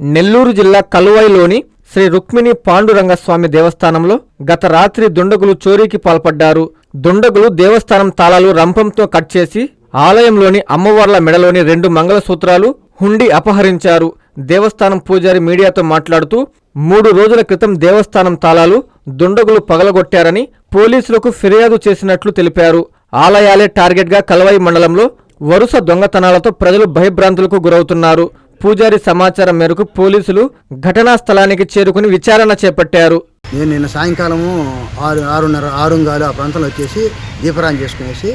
నెల్లూరు జిల్లా కలువైలోని శ్రీ రుక్మిణి పాండురంగస్వామి దేవస్థానంలో గత రాత్రి దుండగులు చోరీకి పాల్పడ్డారు. దుండగులు దేవస్థానం తాళాలు రంపంతో కట్ చేసి ఆలయంలోని అమ్మవార్ల మెడలోని రెండు మంగళసూత్రాలు హుండీ అపహరించారు. దేవస్థానం పూజారి మీడియాతో మాట్లాడుతూ మూడు రోజుల క్రితం దేవస్థానం తాళాలు దుండగులు పగలగొట్టారని పోలీసులకు ఫిర్యాదు చేసినట్లు తెలిపారు. ఆలయాలే టార్గెట్గా కలవై మండలంలో వరుస దొంగతనాలతో ప్రజలు భయభ్రాంతులకు గురవుతున్నారు. పూజారి సమాచారం మేరకు పోలీసులు ఘటనా స్థలానికి చేరుకుని విచారణ చేపట్టారు. నేను నిన్న సాయంకాలము ఆరు ఆరున్నర ఆరుంగాలు ఆ ప్రాంతంలో వచ్చేసి దీపరాన్ని చేసుకునేసి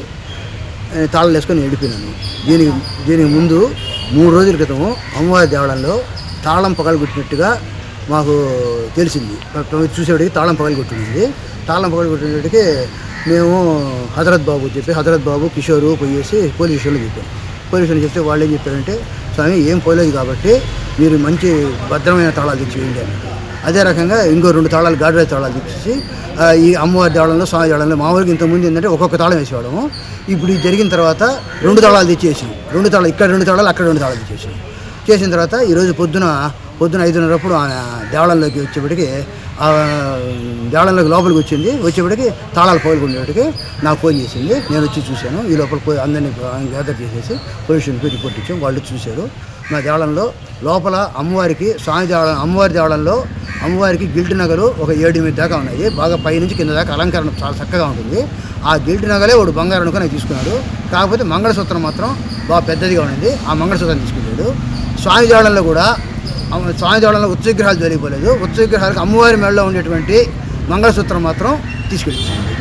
తాళం వేసుకొని వెళ్ళిపోయినాను దీనికి దీనికి ముందు మూడు రోజుల క్రితము అమ్మవారి దేవాలయంలో తాళం పగలగొట్టినట్టుగా మాకు తెలిసింది. చూసేవాడికి తాళం పగలగొట్టింది తాళం పగలగొట్టినట్టుకి మేము హజరత్ బాబు చెప్పి హజరత్ బాబు కిషోరు పోయేసి పోలీస్ స్టేషన్లో చెప్పాం. పోలీస్ స్టేషన్ చెప్తే వాళ్ళు ఏం చెప్పారంటే స్వామి ఏం పోలేదు కాబట్టి మీరు మంచి భద్రమైన తాళాలు తెచ్చివేయండి అని. అదే రకంగా ఇంకో రెండు తాళాలు గాడ్రేజ్ తాళాలు తెచ్చేసి ఈ అమ్మవారి దేవాలయంలో స్వామి దేవాలయంలో మామూలుగా ఇంతకుముందు ఏంటంటే ఒక్కొక్క తాళం వేసేవాడము ఇప్పుడు ఇది జరిగిన తర్వాత రెండు తాళాలు తెచ్చేసి. రెండు తాళాలు ఇక్కడ రెండు తాళాలు అక్కడ రెండు తాళాలు తెచ్చేసాం. చేసిన తర్వాత ఈరోజు పొద్దున పొద్దున ఐదున్నరప్పుడు ఆ దేవాలయంలోకి వచ్చేప్పటికి ఆ దేవాలయంలోకి లోపలికి వచ్చింది. వచ్చేప్పటికి తాళాలు పగులుకునేటికి నాకు ఫోన్ చేసింది. నేను వచ్చి చూశాను. ఈ లోపల పోయి అందరినీ గ్యాదర్ చేసేసి పోలీస్ స్టేషన్కి రిపోర్ట్ ఇచ్చాం. వాళ్ళు చూశారు. మా దేవాలయంలో లోపల అమ్మవారికి స్వామి దేవాలయం అమ్మవారి దేవాలయంలో అమ్మవారికి గిల్ట్ నగలు ఒక ఏడు ఎనిమిది దాకా ఉన్నాయి. బాగా పైనుంచి కింద దాకా అలంకరణ చాలా చక్కగా ఉంటుంది. ఆ గిల్ట్ నగలే వాడు బంగారం అనుకుని తీసుకున్నాడు. కాకపోతే మంగళసూత్రం మాత్రం బాగా పెద్దదిగా ఉండింది. ఆ మంగళసూత్రం తీసుకున్నాడు. స్వామి దేవాలయంలో కూడా స్వామి దేవాలయంలో ఉత్సవ విగ్రహాలు జరిగిపోలేదు. ఉత్సవ విగ్రహాలకు అమ్మవారి మెడలో ఉండేటువంటి మంగళసూత్రం మాత్రం తీసుకెళ్ళింది.